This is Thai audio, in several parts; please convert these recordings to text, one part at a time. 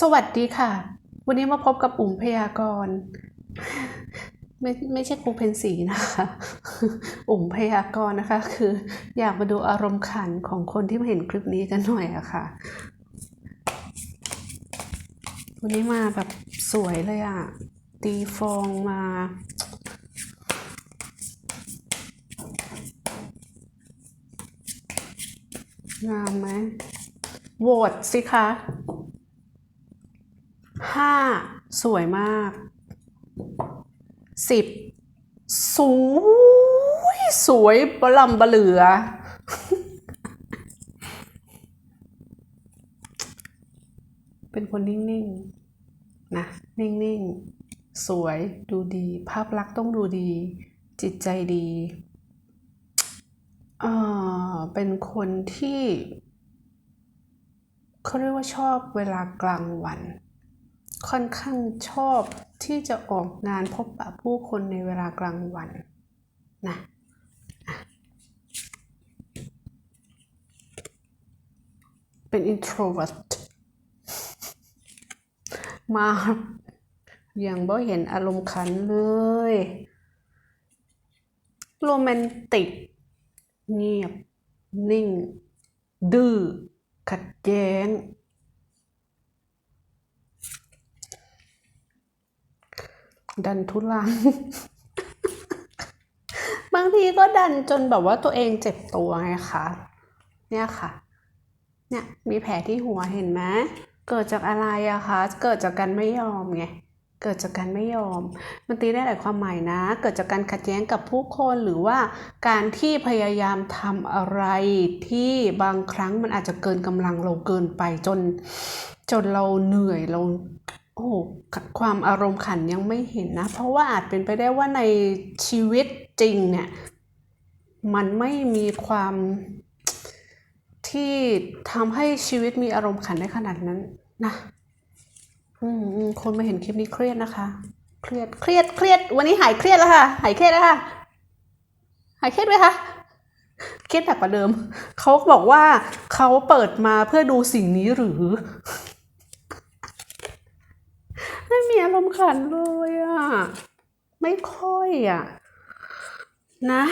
สวัสดีค่ะ วันนี้มาพบกับอุ๋มพยากรณ์ไม่ไม่ใช่ครูเพนสีนะคะอุ๋มพยากรณ์นะคะ คืออยากมาดูอารมณ์ขันของคนที่มาเห็นคลิปนี้กันหน่อยอะค่ะ วันนี้มาแบบสวยเลยอะตีฟองมา งามไหมโหวตสิคะ ห้าสวยมากสิบสวยสวยบลำบะเหลือ เป็นคนนิ่งๆ นะ นิ่งๆ สวยดูดี ภาพลักษณ์ต้องดูดี จิตใจดีเอ่อเป็นคนที่เขาเรียกว่าชอบเวลากลางวัน ค่อนข้างชอบที่จะออกงานพบปะผู้คนในเวลากลางวันนะเป็น introvert มาอยังบ่เห็นอารมณ์ขันเลยโรแมนติก เงียบ นิ่ง ดื้อ ขัดแย้ง ดันทุลัง บางทีก็ดันจนแบบว่าตัวเองเจ็บตัวไงคะเนี่ยค่ะ เนี่ยมีแผลที่หัวเห็นไหมเกิดจากอะไรอะคะ เกิดจากการไม่ยอมไงเกิดจากการไม่ยอม มันตีได้หลายความหมายนะ เกิดจากการขัดแย้งกับผู้คนหรือว่าการที่พยายามทำอะไรที่บางครั้งมันอาจจะเกินกำลังเราเกินไปจน จนเราเหนื่อยเรา โอ้โหความอารมณ์ขันยังไม่เห็นนะ เพราะว่าอาจเป็นไปได้ว่าในชีวิตจริงเนี่ยมันไม่มีความที่ทำให้ชีวิตมีอารมณ์ขันได้ขนาดนั้นนะอืมอืมคนมาเห็นคลิปนี้เครียดนะคะ เครียดเครียดเครียด วันนี้หายเครียดแล้วค่ะ หายเครียดแล้วค่ะ หายเครียดไหมคะเครียดหนักกว่าเดิม เขาบอกว่าเขาเปิดมาเพื่อดูสิ่งนี้หรือ ไม่ มีอารมณ์ขันเลยอะ ไม่ค่อยอะ นะ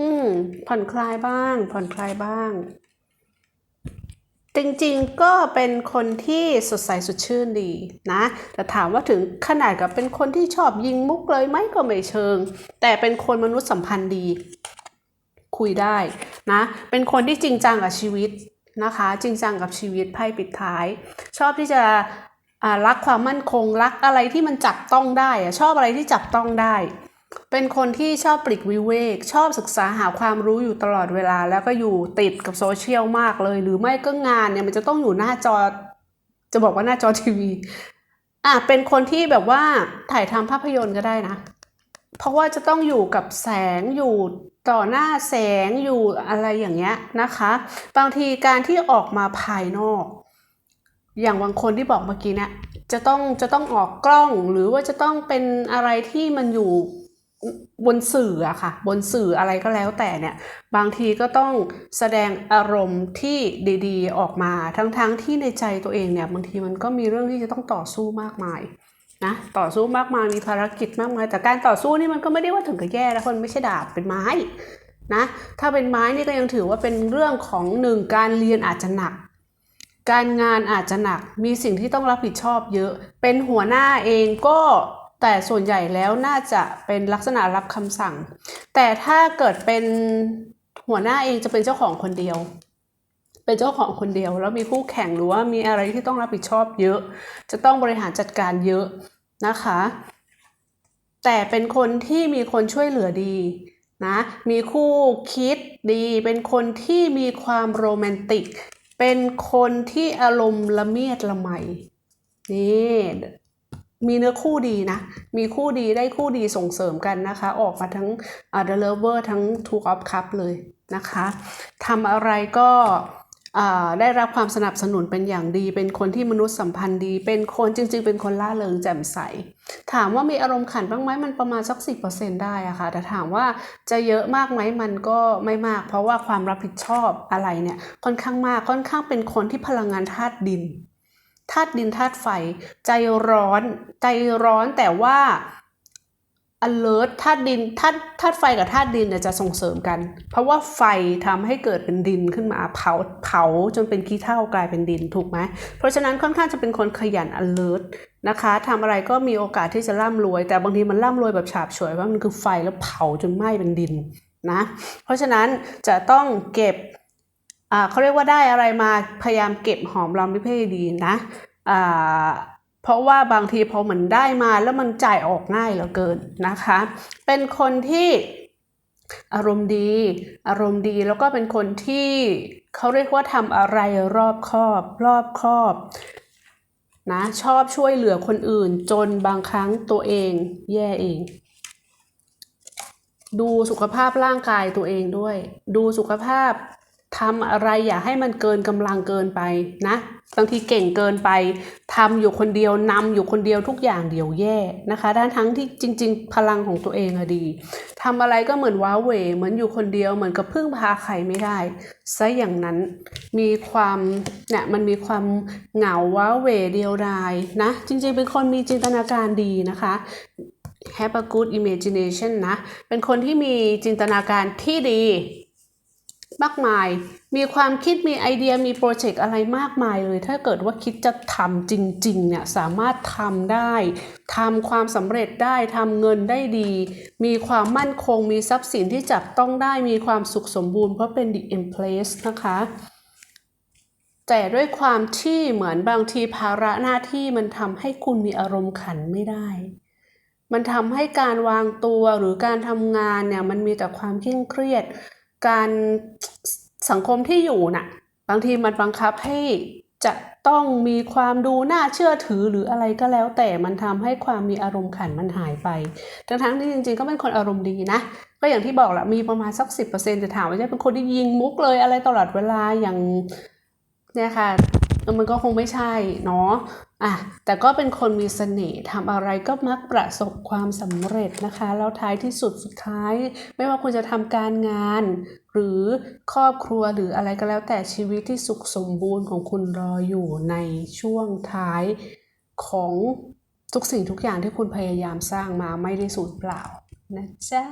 อืม ผ่อนคลายบ้าง ผ่อนคลายบ้าง จริงๆก็เป็นคนที่สดใสสดชื่นดีนะ แต่ถามว่าถึงขนาดกับเป็นคนที่ชอบยิงมุกเลยไหมก็ไม่เชิง แต่เป็นคนมนุษยสัมพันธ์ดี คุยได้นะ เป็นคนที่จริงจังกับชีวิตนะคะจริงจังกับชีวิตไพ่ปิดท้าย ชอบที่จะอ่า รักความมั่นคงรักอะไรที่มันจับต้องได้อะชอบอะไรที่จับต้องได้ เป็นคนที่ชอบปลีกวิเวก ชอบศึกษาหาความรู้อยู่ตลอดเวลา แล้วก็อยู่ติดกับโซเชียลมากเลย หรือไม่ก็งานเนี่ยมันจะต้องอยู่หน้าจอ จะบอกว่าหน้าจอทีวีอะเป็นคนที่แบบว่าถ่ายทำภาพยนตร์ก็ได้นะ เพราะว่าจะต้องอยู่กับแสงอยู่ต่อหน้าแสงอยู่อะไรอย่างเงี้ยนะคะ บางทีการที่ออกมาภายนอก อย่างบางคนที่บอกเมื่อกี้เนี่ยจะต้องจะต้องออกกล้องหรือว่าจะต้องเป็นอะไรที่มันอยู่บนสื่ออะค่ะ บนสื่ออะไรก็แล้วแต่เนี่ย บางทีก็ต้องแสดงอารมณ์ที่ดีๆ ออกมาทั้งๆที่ในใจตัวเองเนี่ย บางทีมันก็มีเรื่องที่จะต้องต่อสู้มากมายนะต่อสู้มากมายมีภารกิจมากมาย แต่การต่อสู้นี่มันก็ไม่ได้ว่าถึงกับแย่แล้วคนไม่ใช่ดาบเป็นไม้นะถ้าเป็นไม้นี่ก็ยังถือว่าเป็นเรื่องของหนึ่งการเรียนอาจจะหนัก การงานอาจจะหนักมีสิ่งที่ต้องรับผิดชอบเยอะ เป็นหัวหน้าเองก็แต่ส่วนใหญ่แล้วน่าจะเป็นลักษณะรับคำสั่ง แต่ถ้าเกิดเป็นหัวหน้าเองจะเป็นเจ้าของคนเดียว เป็นเจ้าของคนเดียว แล้วมีคู่แข่งหรือว่ามีอะไรที่ต้องรับผิดชอบเยอะ จะต้องบริหารจัดการเยอะนะคะ แต่เป็นคนที่มีคนช่วยเหลือดีนะ มีคู่คิดดี เป็นคนที่มีความโรแมนติก เป็นคนที่อารมณ์ละเมียดละไมนี่มีเนื้อคู่ดีนะ มีคู่ดีได้คู่ดีส่งเสริมกันนะคะ ออกมาทั้ง The Lover ทั้ง Two of Cup เลยนะคะทำอะไรก็ ได้รับความสนับสนุนเป็นอย่างดี เป็นคนที่มนุษยสัมพันธ์ดี เป็นคนจริง ๆ เป็นคนล่าเริงแจ่มใส ถามว่ามีอารมณ์ขันบ้างไหมมันประมาณสักสิได้อะค่ะแต่ถามว่าจะเยอะมากไหมมันก็ไม่มาก เพราะว่าความรับผิดชอบอะไรเนี่ยค่อนข้างมากค่อนข้างเป็นคนที่พลังงานธาตุดินธาตุดินธาตุไฟ ใจร้อน ใจร้อนแต่ว่า alert ธาตุดินธาตุธาตุไฟกับธาตุดินเนี่ยจะส่งเสริมกัน เพราะว่าไฟทำให้เกิดเป็นดินขึ้นมาเผาเผาจนเป็นขี้เถ้ากลายเป็นดินถูกไหมเพราะฉะนั้นค่อนข้างจะเป็นคนขยัน alert นะคะทำอะไรก็มีโอกาสที่จะร่ำรวย แต่บางทีมันร่ำรวยแบบฉาบฉวยว่ามันคือไฟแล้วเผาจนไหม้เป็นดินนะเพราะฉะนั้นจะต้องเก็บอ่าเขาเรียกว่าได้อะไรมาพยายามเก็บหอมรอมริบให้ดีนะอ่า เพราะว่าบางทีพอเหมือนได้มาแล้วมันจ่ายออกง่ายเหลือเกินนะคะ เป็นคนที่อารมณ์ดี อารมณ์ดีแล้วก็เป็นคนที่เขาเรียกว่าทำอะไรรอบคอบ รอบคอบนะชอบช่วยเหลือคนอื่น จนบางครั้งตัวเองแย่เอง ดูสุขภาพร่างกายตัวเองด้วย ดูสุขภาพ ทำอะไรอย่าให้มันเกินกำลังเกินไปนะบางทีเก่งเกินไปทำอยู่คนเดียวนำอยู่คนเดียวทุกอย่างเดียวแย่นะคะด้านทั้งที่จริง ๆ พลังของตัวเองอะดีทำอะไรก็เหมือนว้าเหวเหมือนอยู่คนเดียวเหมือนกับพึ่งพาใครไม่ได้ซะอย่างนั้นมีความเนี่ยมันมีความเหงาว้าเหวเดียวดายนะจริง ๆ เป็นคนมีจินตนาการดีนะคะ have a good imagination นะเป็นคนที่มีจินตนาการที่ดี มากมาย มีความคิดมีไอเดียมีโปรเจกต์อะไรมากมายเลย ถ้าเกิดว่าคิดจะทำจริงๆเนี่ยสามารถทำได้ทำความสำเร็จได้ทำเงินได้ดี มีความมั่นคง มีทรัพย์สินที่จับต้องได้มีความสุขสมบูรณ์เพราะเป็น the empress นะคะแต่ด้วยความที่เหมือนบางทีภาระหน้าที่มันทำให้คุณมีอารมณ์ขันไม่ได้ มันทำให้การวางตัวหรือการทำงานเนี่ยมันมีแต่ความเคร่งเครียด การสังคมที่อยู่น่ะ บางทีมันบังคับให้จะต้องมีความดูน่าเชื่อถือหรืออะไรก็แล้ว แต่มันทำให้ความมีอารมณ์ขันมันหายไป ทั้งทั้งๆที่จริงๆ ก็เป็นคนอารมณ์ดีนะ ก็อย่างที่บอกแหละมีประมาณสักสิบเปอร์เซ็นต์จะถามว่าจะเป็นคนที่ยิงมุกเลยอะไรตลอดเวลาอย่างเนี่ยค่ะ มันก็คงไม่ใช่เนาะอะแต่ก็เป็นคนมีเสน่ห์ทำอะไรก็มักประสบความสำเร็จนะคะ แล้วท้ายที่สุดสุดท้าย ไม่ว่าคุณจะทำการงาน หรือครอบครัวหรืออะไรก็แล้วแต่ชีวิตที่สุขสมบูรณ์ของคุณรออยู่ในช่วงท้ายของทุกสิ่งทุกอย่างที่คุณพยายามสร้างมาไม่ได้สูญเปล่านะจ๊ะ